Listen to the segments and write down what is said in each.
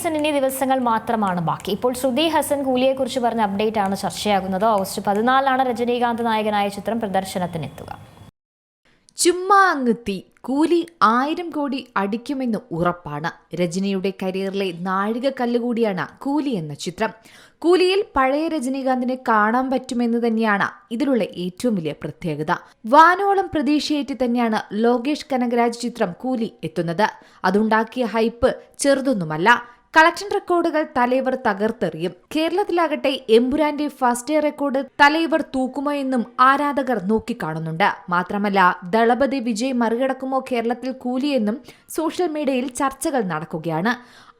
റിലീസിന് ഇനി ദിവസങ്ങൾ മാത്രമാണ് ബാക്കി. ഇപ്പോൾ ശ്രുതി ഹസൻ കൂലിയെക്കുറിച്ച് പറഞ്ഞ അപ്ഡേറ്റ് ആണ് ചർച്ചയാകുന്നത്. ഓഗസ്റ്റ് പതിനാലാണ് രജനീകാന്ത് നായകനായ ചിത്രം പ്രദർശനത്തിനെത്തുക. ചുമ്മാ അങ്ങെത്തി കൂലി ആയിരം കോടി അടിക്കുമെന്ന് ഉറപ്പാണ്. രജനിയുടെ കരിയറിലെ നാഴികക്കല്ല് കൂടിയാണ് കൂലി എന്ന ചിത്രം. കൂലിയിൽ പഴയ രജനീകാന്തിനെ കാണാൻ പറ്റുമെന്ന് തന്നെയാണ് ഇതിലുള്ള ഏറ്റവും വലിയ പ്രത്യേകത. വാനോളം പ്രതീക്ഷയേറ്റി തന്നെയാണ് ലോകേഷ് കനകരാജ് ചിത്രം കൂലി എത്തുന്നത്. അതുണ്ടാക്കിയ ഹൈപ്പ് ചെറുതൊന്നുമല്ല. കളക്ഷൻ റെക്കോർഡുകൾ തലൈവർ തകർത്തെറിയും. കേരളത്തിലാകട്ടെ എമ്പുരാന്റെ ഫസ്റ്റ് ഡേ റെക്കോർഡ് തലൈവർ തൂക്കുമോ എന്നും ആരാധകർ നോക്കിക്കാണുന്നുണ്ട്. മാത്രമല്ല ദളപതി വിജയ് മറികടക്കുമോ കേരളത്തിൽ കൂലിയെന്നും സോഷ്യൽ മീഡിയയിൽ ചർച്ചകൾ നടക്കുകയാണ്.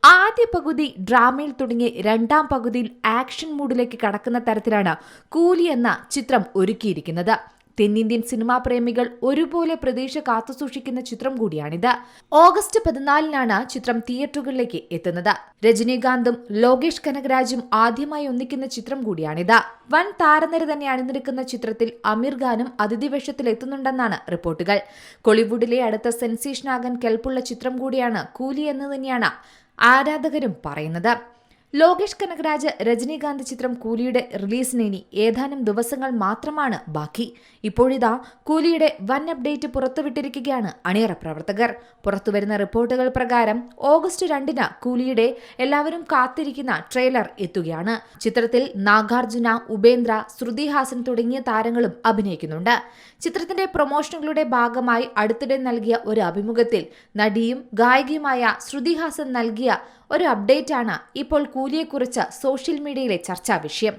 ആദ്യ പകുതി ഡ്രാമയിൽ തുടങ്ങി രണ്ടാം പകുതിയിൽ ആക്ഷൻ മൂഡിലേക്ക് കടക്കുന്ന തരത്തിലാണ് കൂലി എന്ന ചിത്രം ഒരുക്കിയിരിക്കുന്നത്. തെന്നിന്ത്യൻ സിനിമാ പ്രേമികൾ ഒരുപോലെ പ്രതീക്ഷ കാത്തുസൂക്ഷിക്കുന്ന ചിത്രം കൂടിയാണിത്. ഓഗസ്റ്റ് പതിനാലിനാണ് ചിത്രം തിയേറ്ററുകളിലേക്ക് എത്തുന്നത്. രജനീകാന്തും ലോകേഷ് കനകരാജും ആദ്യമായി ഒന്നിക്കുന്ന ചിത്രം കൂടിയാണിത്. വൻ താരനിര തന്നെ അണിനിരക്കുന്ന ചിത്രത്തിൽ അമീർ ഖാനും അതിഥി വേഷത്തിൽ എത്തുന്നുണ്ടെന്നാണ് റിപ്പോർട്ടുകൾ. കോളിവുഡിലെ അടുത്ത സെൻസേഷനാകാൻ കെൽപ്പുള്ള ചിത്രം കൂടിയാണ് കൂലി എന്ന് തന്നെയാണ് ആരാധകരും പറയുന്നത്. ലോകേഷ് കനകരാജ് രജനീകാന്ത് ചിത്രം കൂലിയുടെ റിലീസിന് ഇനി ഏതാനും ദിവസങ്ങൾ മാത്രമാണ് ബാക്കി. ഇപ്പോഴിതാ കൂലിയുടെ വൻ അപ്ഡേറ്റ് പുറത്തുവിട്ടിരിക്കുകയാണ് അണിയറ പ്രവർത്തകർ. പുറത്തുവരുന്ന റിപ്പോർട്ടുകൾ പ്രകാരം ഓഗസ്റ്റ് രണ്ടിന് കൂലിയുടെ എല്ലാവരും കാത്തിരിക്കുന്ന ട്രെയിലർ എത്തുകയാണ്. ചിത്രത്തിൽ നാഗാർജുന ഉപേന്ദ്ര ശ്രുതി ഹാസൻ തുടങ്ങിയ താരങ്ങളും അഭിനയിക്കുന്നുണ്ട്. ചിത്രത്തിന്റെ പ്രൊമോഷനുകളുടെ ഭാഗമായി അടുത്തിടെ നൽകിയ ഒരു അഭിമുഖത്തിൽ നടിയും ഗായികയുമായ ശ്രുതി ഹാസൻ നൽകിയ ഒരു അപ്ഡേറ്റ് ആണ് ഇപ്പോൾ കൂലിയെക്കുറിച്ച് സോഷ്യൽ മീഡിയയിലെ ചർച്ചാ വിഷയം.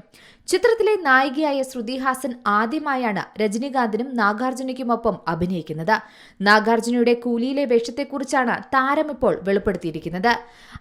ചിത്രത്തിലെ നായികയായ ശ്രുതി ഹാസൻ ആദ്യമായാണ് രജനീകാന്തിനും നാഗാർജുനയ്ക്കുമൊപ്പം അഭിനയിക്കുന്നത്. നാഗാർജുനയുടെ കൂലിയിലെ വേഷത്തെക്കുറിച്ചാണ് താരം ഇപ്പോൾ വെളിപ്പെടുത്തിയിരിക്കുന്നത്.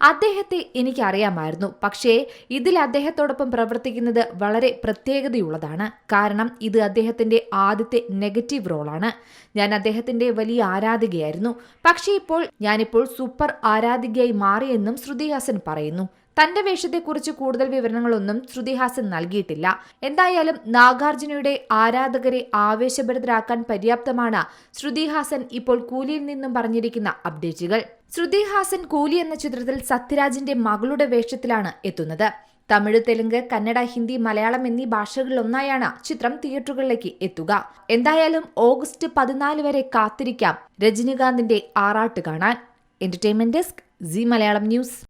അദ്ദേഹത്തെ എനിക്കറിയാമായിരുന്നു. പക്ഷേ ഇതിൽ അദ്ദേഹത്തോടൊപ്പം പ്രവർത്തിക്കുന്നത് വളരെ പ്രത്യേകതയുള്ളതാണ്. കാരണം ഇത് അദ്ദേഹത്തിന്റെ ആദ്യത്തെ നെഗറ്റീവ് റോളാണ്. ഞാൻ അദ്ദേഹത്തിന്റെ വലിയ ആരാധികയായിരുന്നു. പക്ഷേ ഇപ്പോൾ ഞാനിപ്പോൾ സൂപ്പർ ആരാധികയായി മാറിയെന്നും ശ്രുതി ഹാസൻ പറയുന്നു. തന്റെ വേഷത്തെക്കുറിച്ച് കൂടുതൽ വിവരണങ്ങളൊന്നും ശ്രുതിഹാസൻ നൽകിയിട്ടില്ല. എന്തായാലും നാഗാർജുനയുടെ ആരാധകരെ ആവേശഭരിതരാക്കാൻ പര്യാപ്തമാണ് ശ്രുതിഹാസൻ ഇപ്പോൾ കൂലിയിൽ നിന്നും പറഞ്ഞിരിക്കുന്ന അപ്ഡേറ്റുകൾ. ശ്രുതിഹാസൻ കൂലി എന്ന ചിത്രത്തിൽ സത്യരാജിന്റെ മകളുടെ വേഷത്തിലാണ് എത്തുന്നത്. തമിഴ് തെലുങ്ക് കന്നഡ ഹിന്ദി മലയാളം എന്നീ ഭാഷകളിലൊന്നായാണ് ചിത്രം തിയേറ്ററുകളിലേക്ക് എത്തുക. എന്തായാലും ഓഗസ്റ്റ് പതിനാല് വരെ കാത്തിരിക്കാം രജനീകാന്തിന്റെ ആറാട്ട് കാണാൻ. Entertainment desk Zee Malayalam news